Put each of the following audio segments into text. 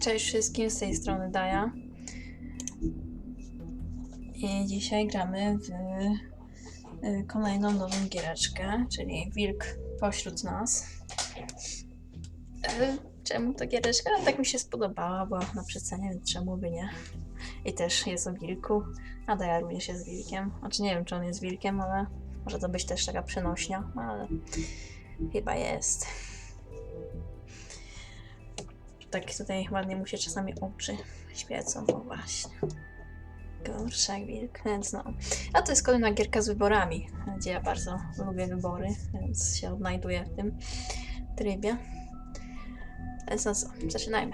Cześć wszystkim, z tej strony Daja. I dzisiaj gramy w y, kolejną nową giereczkę, czyli Wilk pośród nas. Y, Czemu ta giereczka? Tak mi się spodobała, była na przecenie, czemu by nie. I też jest o wilku, a Daja również jest wilkiem. Znaczy nie wiem, czy on jest wilkiem, ale może to być też taka przenośnia, ale chyba jest. Tak tutaj ładnie mu się czasami oczy świecą, bo właśnie. Gorszak wilk, więc no. A to jest kolejna gierka z wyborami, gdzie ja bardzo lubię wybory, więc się odnajduję w tym trybie. Więc no co, zaczynajmy.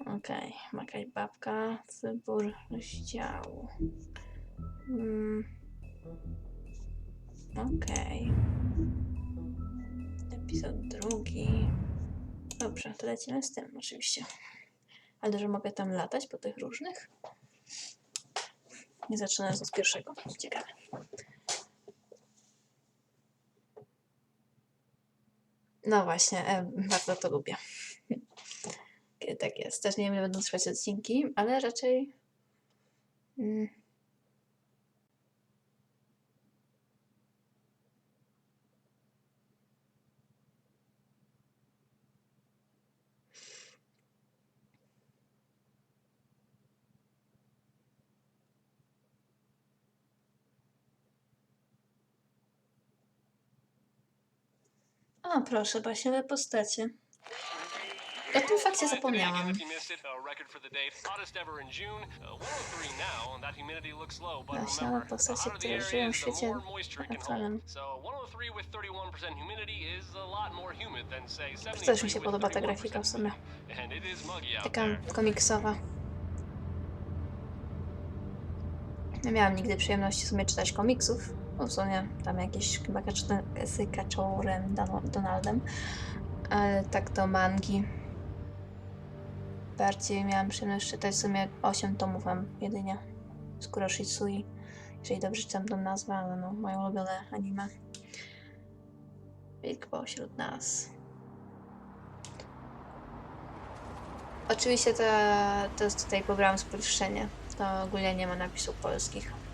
Okej, okay. jakaś babka, wybór rozdziału. Mm. Okej. Epizod drugi. Dobrze, to lecimy z tym oczywiście. Ale że mogę tam latać po tych różnych? Nie zaczynając od pierwszego. Ciekawe. No właśnie, e, bardzo to lubię. Kiedy tak jest. Też nie wiem, będą trwać odcinki, ale raczej... Mm, O, proszę, baśniowe postacie. O tym fakcie zapomniałam. Baśniowe postacie, które żyją w świecie aktualnym. Też mi się podoba ta grafika w sumie. Taka komiksowa. Nie miałam nigdy przyjemności w sumie czytać komiksów. No w sumie tam jakieś chyba z Kaczorem Donaldem. Ale tak to mangi. Bardziej miałam przyjemność czytać w sumie 8 tomów mam jedynie. z Kuroshitsui. Jeżeli dobrze czytam tą nazwę, ale no, moje ulubione anime. Wilk pośród nas. Oczywiście to, to jest tutaj program spolszczenie. To ogólnie nie ma napisów polskich.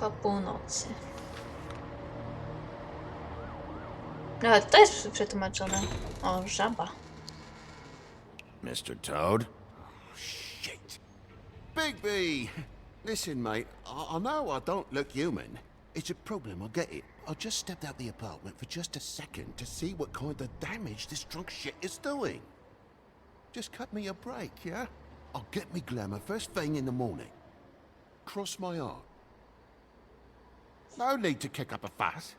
Po północy. No, ale to jest przetłumaczone. O, żaba. Mr. Toad? Oh, Shit. Bigby! Listen, mate, I, I know I don't look human. It's a problem, I get it. I just stepped out the apartment for just a second to see what kind of damage this drunk shit is doing. Just cut me a break, yeah? I'll get me glamour first thing in the morning. Cross my heart. No need to kick up a fuss.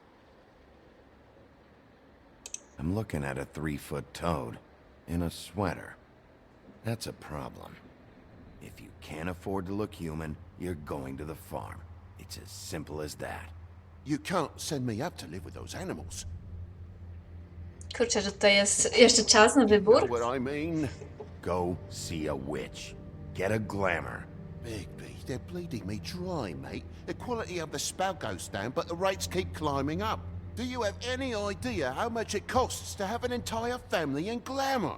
I'm looking at a three-foot toad in a sweater. That's a problem. If you can't afford to look human, you're going to the farm. It's as simple as that. You can't send me up to live with those animals. Kurczę, że to jest jeszcze czas na wybór. Know what I mean? Go see a witch. Get a glamour. Bigby, they're bleeding me dry, mate. The quality of the spout goes down, but the rates keep climbing up. Do you have any idea how much it costs to have an entire family in glamour?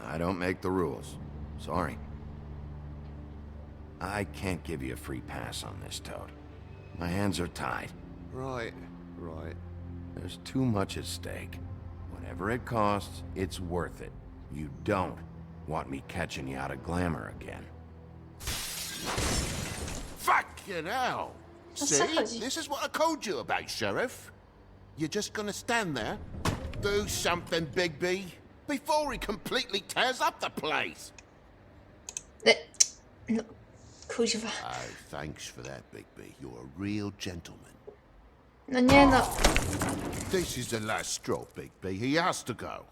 I don't make the rules. Sorry. I can't give you a free pass on this, Toad. My hands are tied. Right, right. There's too much at stake. Whatever it costs, it's worth it. You don't want me catching you out of glamour again. Fucking hell! That's See? This is what I told you about, Sheriff. You're just gonna stand there? Do something, Bigby, before he completely tears up the place. Uh, no, kuźwa. Oh, thanks for that, Bigby. You're a real gentleman. No nie no. This is the last straw, Bigby. He has to go.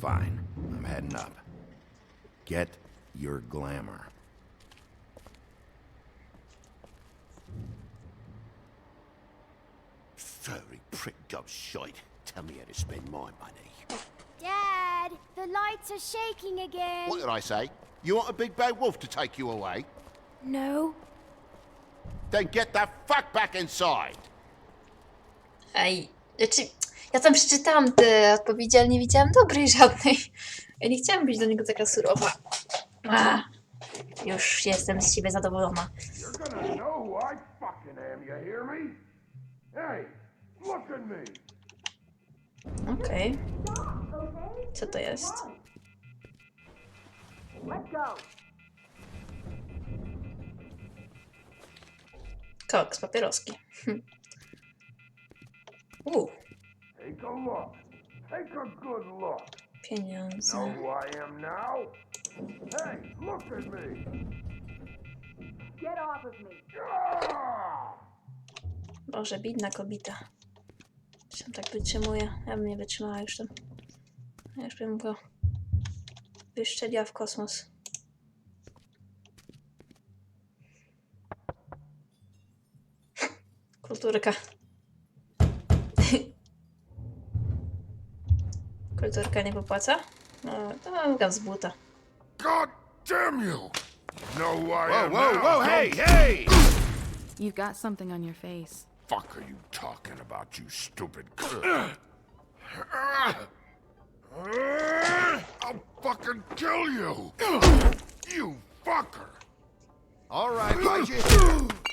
Fine, I'm heading up. Get your glamour. Furry prick goes shite. Tell me how to spend my money. Dad, the lights are shaking again. What did I say? You want a big bad wolf to take you away? No. Then get the fuck back inside! Ej, znaczy, ja tam przeczytałam te odpowiedzi, ale nie widziałam dobrej żadnej. Ja nie chciałam być do niego taka surowa. A, już jestem z siebie zadowolona. You're gonna know who I fucking am, you hear me? Hey, look at me! Okej. Co to jest? Let's go. Koks, papieroski. Hm. U, Take a look. Take a good look. pieniądze. Know who I am now? Hey, look at me! Get off of me. Ah! Boże, bidna kobieta. Czy on tak wytrzymuje? Ja bym nie wytrzymała już tam. Ja już bym go wyszczeliła w kosmos. Kulturka. Kulturka nie popłaca? No, to mam z buta. God damn you! Know who I Whoa, am whoa, now, whoa, don't hey, you? hey! You've got something on your face. fuck are you talking about, you stupid? I'll fucking kill you! You fucker! All right, Budgie.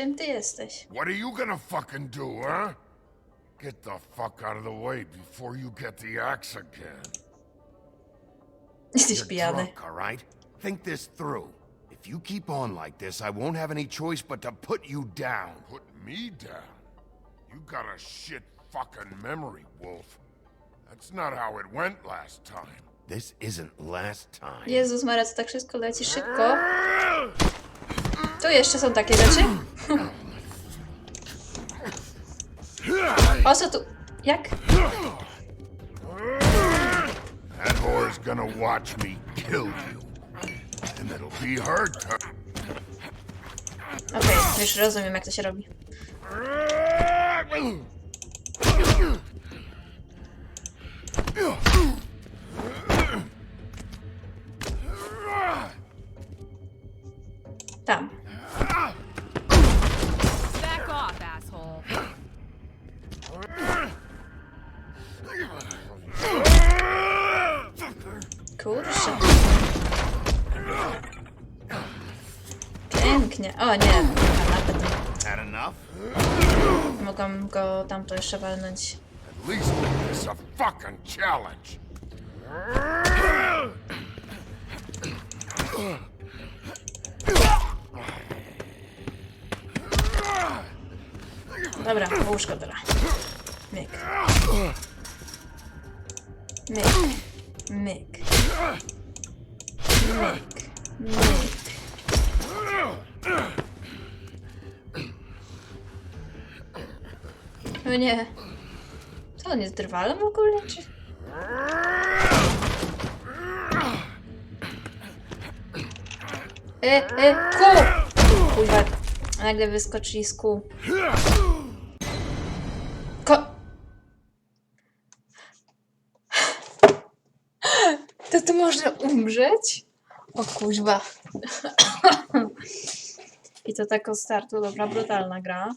Czym ty jesteś? What are you gonna fucking do, huh? Get the fuck out of the way before you get the axe again. Jesteś You're pijany. drunk, all right? Think this through. If you keep on like this, I won't have any choice but to put you down. Put me down? You got a shit fucking memory, Wolf. That's not how it went last time. This isn't last time. Jezus Maria, co tak wszystko leci szybko. Tu jeszcze są takie rzeczy? O co tu? Jak? That whore's gonna watch me kill you. And it'll be her turn. Okej, już rozumiem jak to się robi. Tam. Mogłam go tamto jeszcze walnąć. At least make this a fucking challenge. Dobra, łóżko dobra. Myk. Myk. Myk. Myk. Myk. No nie. Co on jest drwalem w ogóle, czy? E, e, ku! Kurwa, nagle wyskoczyli z kół. Ko... To tu można umrzeć? O kuźwa. I to tak od startu, dobra, brutalna gra.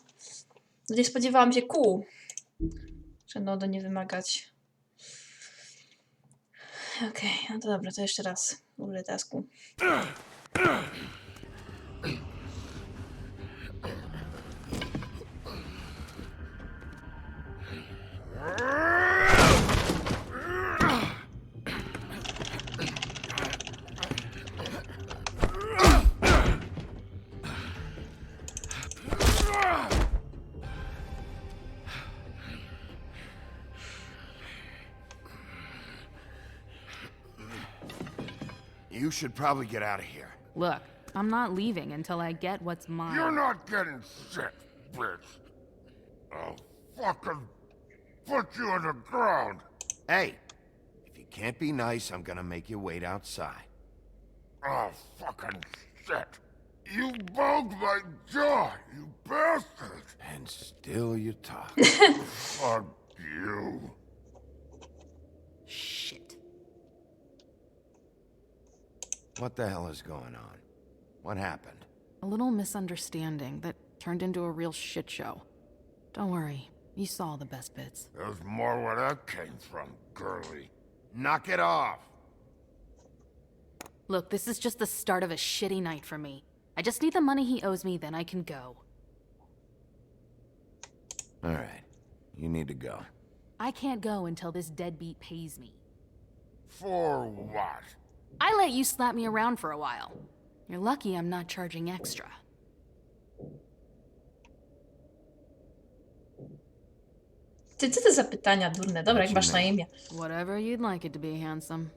Nie spodziewałam się kół. Że no do nie wymagać. Okej, no to dobra, to jeszcze raz. Użyję tasku. You should probably get out of here. Look, I'm not leaving until I get what's mine. You're not getting shit, bitch. I'll fucking put you on the ground. Hey, if you can't be nice, I'm gonna make you wait outside. Oh, fucking shit. You broke my jaw, you bastard. And still you talk. Fuck you. What the hell is going on? What happened? A little misunderstanding that turned into a real shit show. Don't worry, you saw the best bits. There's more where that came from, girly. Knock it off! Look, this is just the start of a shitty night for me. I just need the money he owes me, then I can go. Alright, you need to go. I can't go until this deadbeat pays me. For what? I let you slap me around for a while. You're lucky I'm not charging extra. Ty, co to za pytania durne? Dobra, jak Chodźmy. masz na imię. Whatever you'd like it to be, handsome.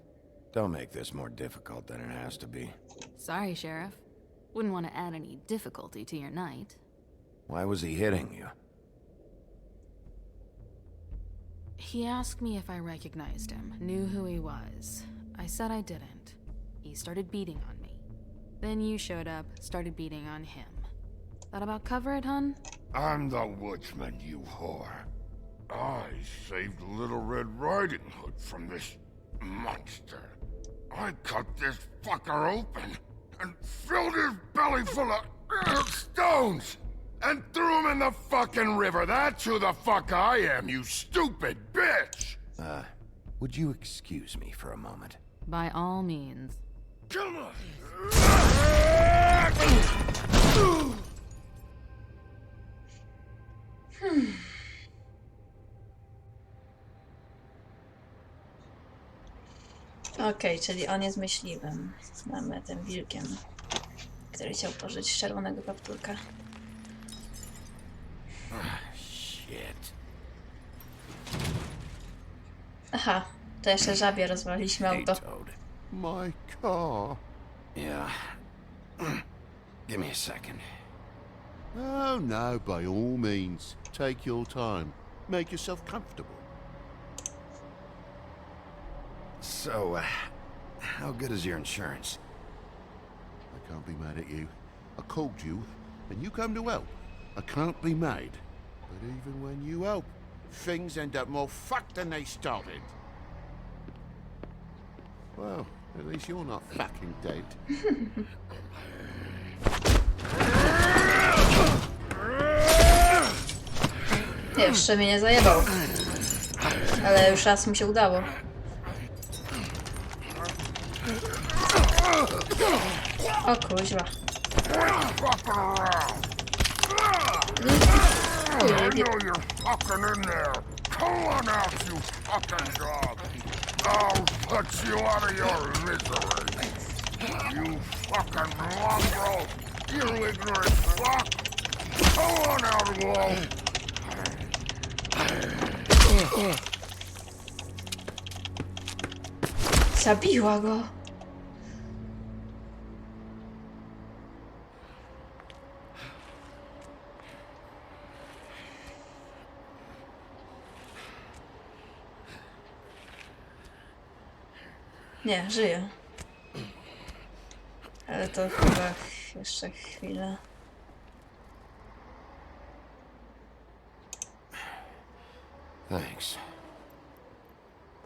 Don't make this more difficult than it has to be. Sorry, Sheriff. Wouldn't want to add any difficulty to your night. Why was he hitting you? He asked me if I recognized him, knew who he was. I said I didn't. He started beating on me. Then you showed up, started beating on him. That about cover it, hun? I'm the woodsman, you whore. I saved Little Red Riding Hood from this monster. I cut this fucker open and filled his belly full of uh, stones and threw him in the fucking river. That's who the fuck I am, you stupid bitch! Uh, would you excuse me for a moment? By all means. Come on! Okej, czyli on jest myśliwym. Mamy tym wilkiem, który chciał pożyć czerwonego kapturka. Shit. Aha, to jeszcze żabie rozwaliliśmy Hey, auto. My car. Yeah. Give me a second. Oh, no, by all means. Take your time. Make yourself comfortable. So, uh, how good is your insurance? I can't be mad at you. I called you, and you come to help. I can't be mad. But even when you help, things end up more fucked than they started. Well, at least you're not fucking dead. Jeszcze mnie nie zajebał. Ale już raz mi się udało. O kuźwa. I know you're fucking in there. Come on out, you fucking dog. I'll put you out of your misery. You fucking mongrel. You ignorant fuck. Come on out, Wolf. Zabiła go. Nie, żyje. Ale to chyba jeszcze chwilę. Thanks.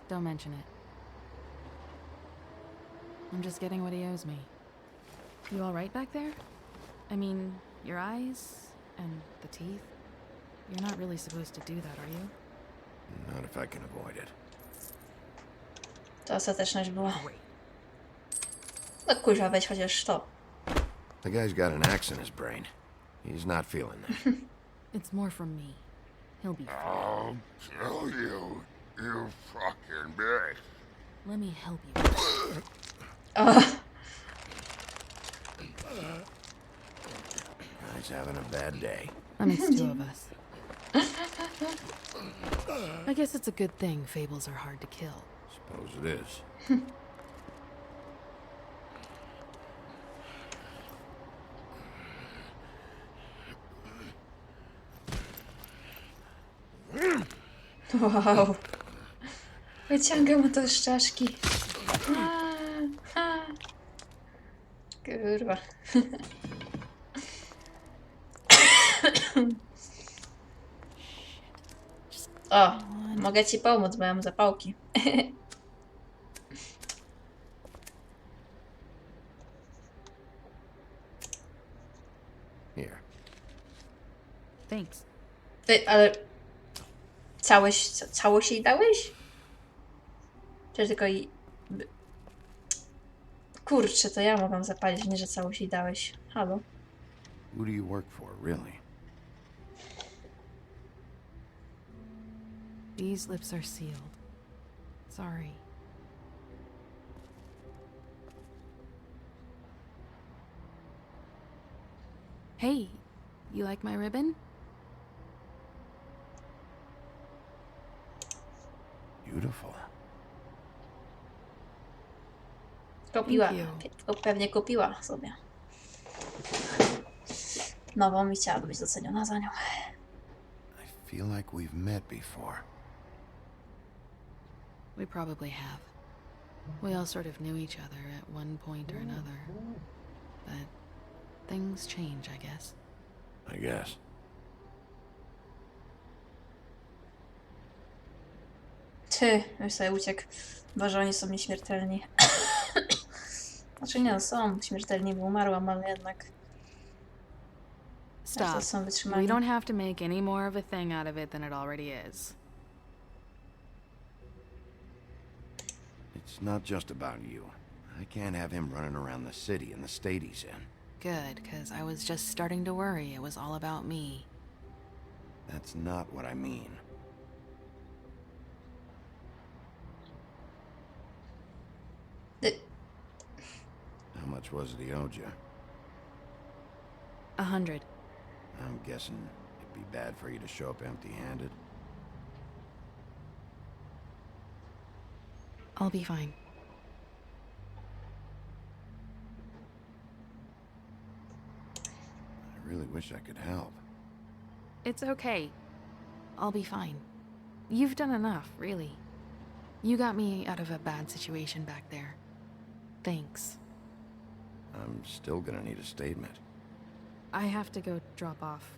Don't mention it. I'm just getting what he owes me. You alright back there? I mean, your eyes and the teeth? You're not really supposed to do that, are you? Not if I can avoid it. To ostateczność była. No kurwa, weź chociaż to. The guy's got an axe in his brain. He's not feeling that. It's more from me. He'll be fine. I'll kill you, you fucking bitch. Let me help you. Oh. Guy's having a bad day. That makes two of us. I guess it's a good thing fables are hard to kill. Suppose it is. Wow. Wyciąga mu to. Kurwa. O, mogę ci pomóc, bo ja mam zapałki. Here. Thanks. Ty, ale całość, ca- całość jej dałeś? Czy tylko i... Kurczę, to ja mogłam zapalić, nie że całość jej dałeś. Halo? Who do you work for, really? These lips are sealed. Sorry. Hey, you like my ribbon? Beautiful. Kupiła. Thank you. Pewnie kupiła sobie. Nową i chciała być doceniona za nią. I feel like we've met before. We probably have. We all sort of knew each other at one point or another. But things change, I guess. I guess. Ty, już sobie uciekł. Boże, oni są nieśmiertelni. znaczy nie, no, są śmiertelni, bo umarłam, ale jednak. Stop. to są We don't have to make any more of a thing out of it than it already is. It's not just about you. I can't have him running around the city in the state he's in. Good, because I was just starting to worry it was all about me. That's not what I mean. Ty, How much was it he owed you? A hundred. I'm guessing it'd be bad for you to show up empty-handed. I'll be fine. I really wish I could help. It's okay. I'll be fine. You've done enough, really. You got me out of a bad situation back there. Thanks. I'm still gonna need a statement. I have to go drop off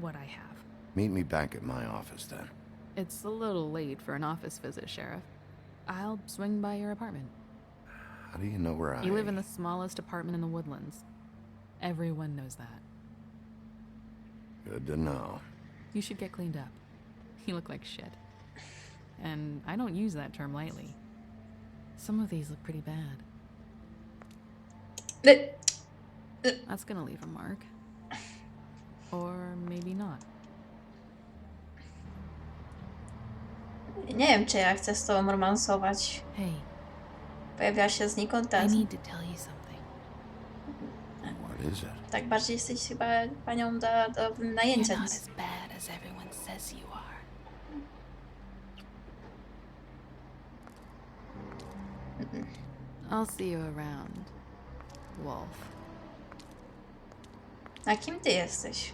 what I have. Meet me back at my office then. It's a little late for an office visit, Sheriff. I'll swing by your apartment. How do you know where I... You live in the smallest apartment in the woodlands. Everyone knows that. Good to know. You should get cleaned up. You look like shit. And I don't use that term lightly. Some of these look pretty bad. ty, uh, That's gonna leave a mark. Or maybe not. Nie wiem, czy ja chcę z tobą romansować. Hey, Pojawia się znikąd I teraz. need to tell you something. What is it? Tak bardziej jesteś chyba panią do, do You're najęcia. not as bad as everyone says you are. I'll see you around, Wolf. A kim ty jesteś?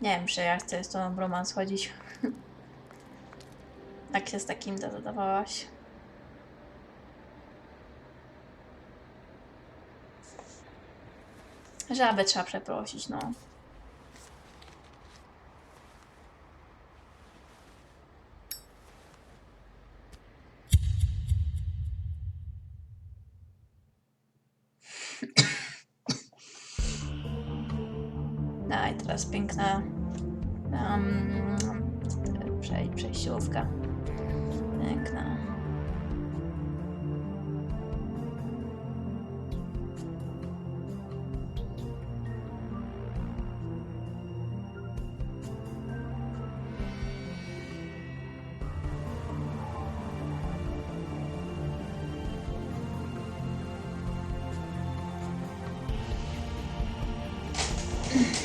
Nie wiem, czy ja chcę z tobą w romans chodzić. Jak się z takim zadawałaś? Żabę trzeba przeprosić. No um, przej, przejściówka.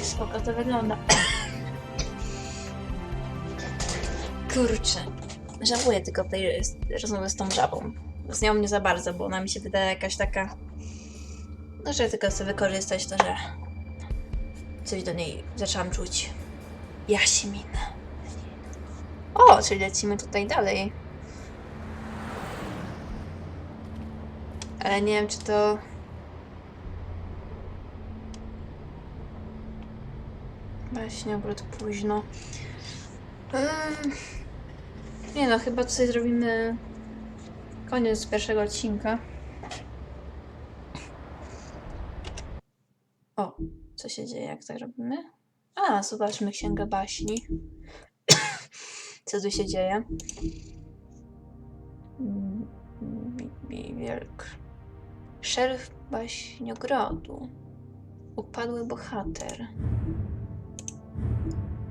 Spoko to wygląda. Kurczę. Żałuję tylko tej rozmowy z tą żabą. Z nią nie za bardzo, bo ona mi się wydaje jakaś taka... No, że tylko chcę wykorzystać to, że Coś do niej zaczęłam czuć. Jaśmin. O, czyli lecimy tutaj dalej. Ale nie wiem, czy to... Właśnie, akurat późno. Nie no, chyba tutaj zrobimy koniec pierwszego odcinka. O, co się dzieje, jak tak robimy? A, zobaczmy Księgę Baśni. co tu się dzieje? Wielk. Szeryf baśniogrodu. Upadły bohater.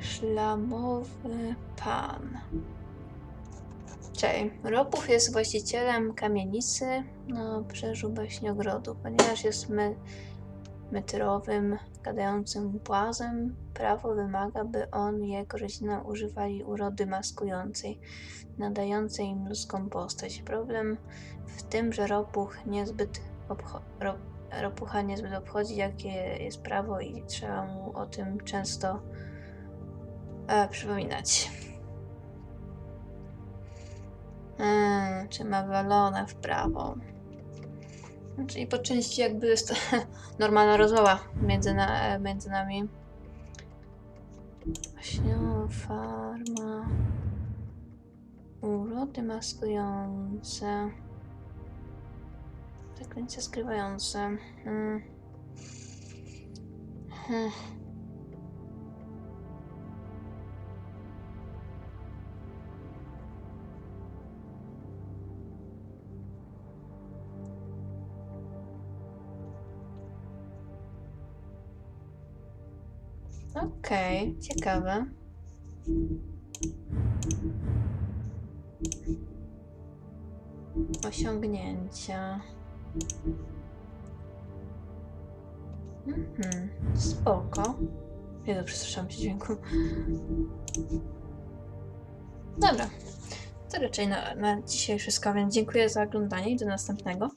Szlamowy pan. Czej. Ropuch jest właścicielem kamienicy na obrzeżu baśniogrodu. Ponieważ jest my, metrowym, gadającym płazem, prawo wymaga, by on i jego rodzina używali urody maskującej, nadającej im ludzką postać. Problem w tym, że ropuch niezbyt obcho- ro- ropucha niezbyt obchodzi, jakie jest prawo i trzeba mu o tym często e, przypominać. Mm, czy ma walona w prawo? Czyli po części jakby jest normalna rozmowa między, na, między nami. Właśnie farma. Urody maskujące. Zaklęcia skrywające. Mm. Hmm. Okej, ciekawe. Osiągnięcia. Mhm, spoko. Jezu, przestraszyłam się dźwięku. Dobra, to raczej na, na dzisiaj wszystko, więc dziękuję za oglądanie i do następnego.